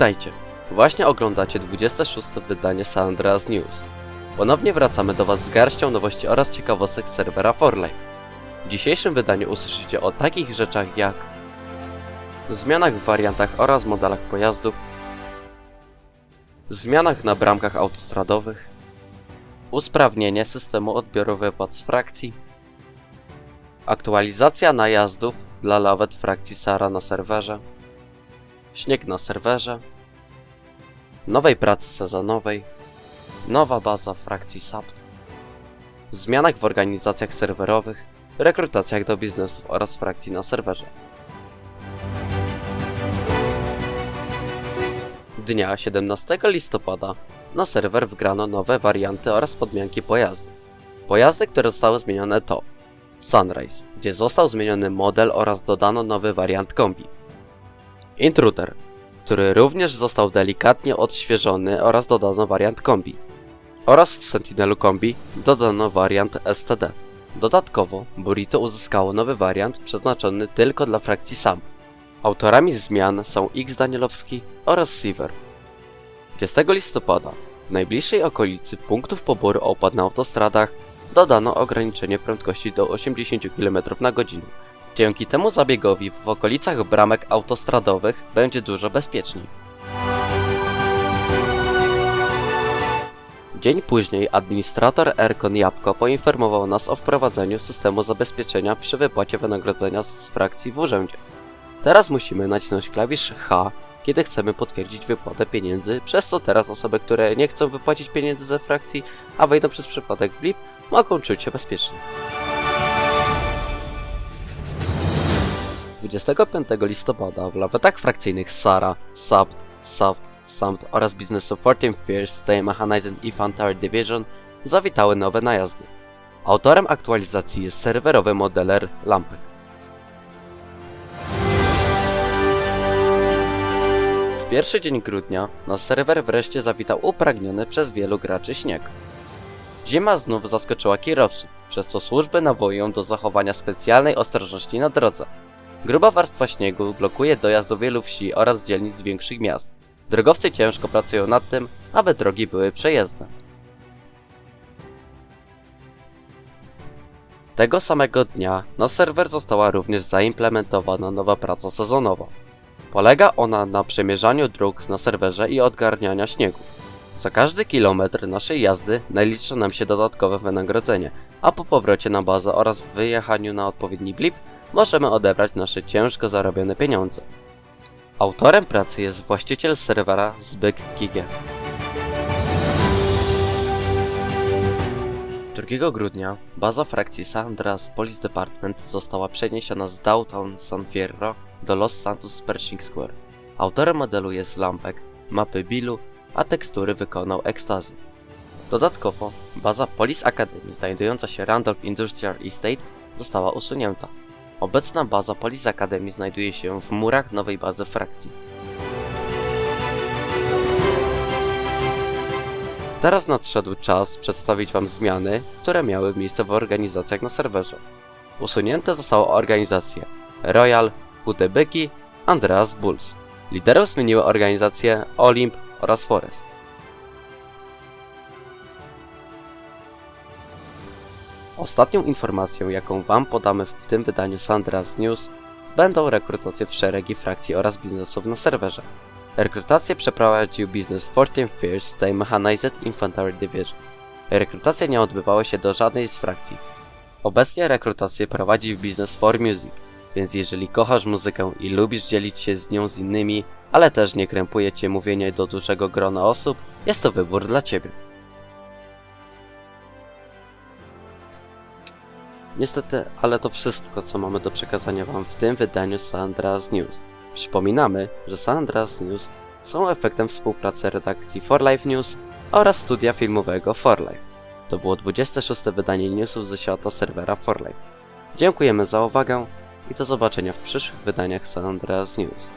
Witajcie! Właśnie oglądacie 26. wydanie San Andreas News. Ponownie wracamy do Was z garścią nowości oraz ciekawostek serwera Forlife. W dzisiejszym wydaniu usłyszycie o takich rzeczach jak zmianach w wariantach oraz modelach pojazdów, zmianach na bramkach autostradowych, usprawnienie systemu odbioru wypłat z frakcji, aktualizacja najazdów dla lawet frakcji Sara na serwerze, śnieg na serwerze, nowej pracy sezonowej, nowa baza frakcji SAPT, zmianach w organizacjach serwerowych, rekrutacjach do biznesów oraz frakcji na serwerze. Dnia 17 listopada na serwer wgrano nowe warianty oraz podmianki pojazdów. Pojazdy, które zostały zmienione to Sunrise, gdzie został zmieniony model oraz dodano nowy wariant kombi. Intruder, który również został delikatnie odświeżony oraz dodano wariant kombi. Oraz w Sentinelu kombi dodano wariant STD. Dodatkowo Burrito uzyskało nowy wariant przeznaczony tylko dla frakcji SAM. Autorami zmian są X Danielowski oraz Silver. 20 listopada w najbliższej okolicy punktów poboru opłat na autostradach dodano ograniczenie prędkości do 80 km na godzinę. Dzięki temu zabiegowi w okolicach bramek autostradowych będzie dużo bezpieczniej. Dzień później administrator Erkon Jabłko poinformował nas o wprowadzeniu systemu zabezpieczenia przy wypłacie wynagrodzenia z frakcji w urzędzie. Teraz musimy nacisnąć klawisz H, kiedy chcemy potwierdzić wypłatę pieniędzy, przez co teraz osoby, które nie chcą wypłacić pieniędzy ze frakcji, a wejdą przez przypadek w blip, mogą czuć się bezpiecznie. 25 listopada w lawetach frakcyjnych Sara, SAPT, SAPT, SAMT oraz biznesu 14 Fierce Stay Mechanized Infantry Division zawitały nowe najazdy. Autorem aktualizacji jest serwerowy modeler Lampek. W pierwszy dzień grudnia na serwer wreszcie zawitał upragniony przez wielu graczy śnieg. Zima znów zaskoczyła kierowców, przez co służby nawołują do zachowania specjalnej ostrożności na drodze. Gruba warstwa śniegu blokuje dojazd do wielu wsi oraz dzielnic większych miast. Drogowcy ciężko pracują nad tym, aby drogi były przejezdne. Tego samego dnia na serwer została również zaimplementowana nowa praca sezonowa. Polega ona na przemierzaniu dróg na serwerze i odgarniania śniegu. Za każdy kilometr naszej jazdy naliczy nam się dodatkowe wynagrodzenie, a po powrocie na bazę oraz wyjechaniu na odpowiedni blip możemy odebrać nasze ciężko zarobione pieniądze. Autorem pracy jest właściciel serwera Zbyk Gigie. 2 grudnia baza frakcji San Andreas Police Department została przeniesiona z Downtown San Fierro do Los Santos Pershing Square. Autorem modelu jest Lampek, mapy Billu, a tekstury wykonał Ekstazy. Dodatkowo baza Police Academy znajdująca się Randolph Industrial Estate została usunięta. Obecna baza Police Academy znajduje się w murach nowej bazy frakcji. Teraz nadszedł czas przedstawić Wam zmiany, które miały miejsce w organizacjach na serwerze. Usunięte zostały organizacje Royal, Hutebyki, Andreas Bulls. Liderów zmieniły organizacje Olimp oraz Forest. Ostatnią informacją, jaką Wam podamy w tym wydaniu Sandras News, będą rekrutacje w szeregi frakcji oraz biznesów na serwerze. Rekrutację przeprowadził biznes 14 Fierce Stay Mechanized Infantry Division. Rekrutacja nie odbywała się do żadnej z frakcji. Obecnie rekrutację prowadzi biznes 4 Music, więc jeżeli kochasz muzykę i lubisz dzielić się z nią z innymi, ale też nie krępuje cię mówienie do dużego grona osób, jest to wybór dla ciebie. Niestety, ale to wszystko, co mamy do przekazania Wam w tym wydaniu San Andreas News. Przypominamy, że San Andreas News są efektem współpracy redakcji For Life News oraz studia filmowego For Life. To było 26. wydanie newsów ze świata serwera For Life. Dziękujemy za uwagę i do zobaczenia w przyszłych wydaniach San Andreas News.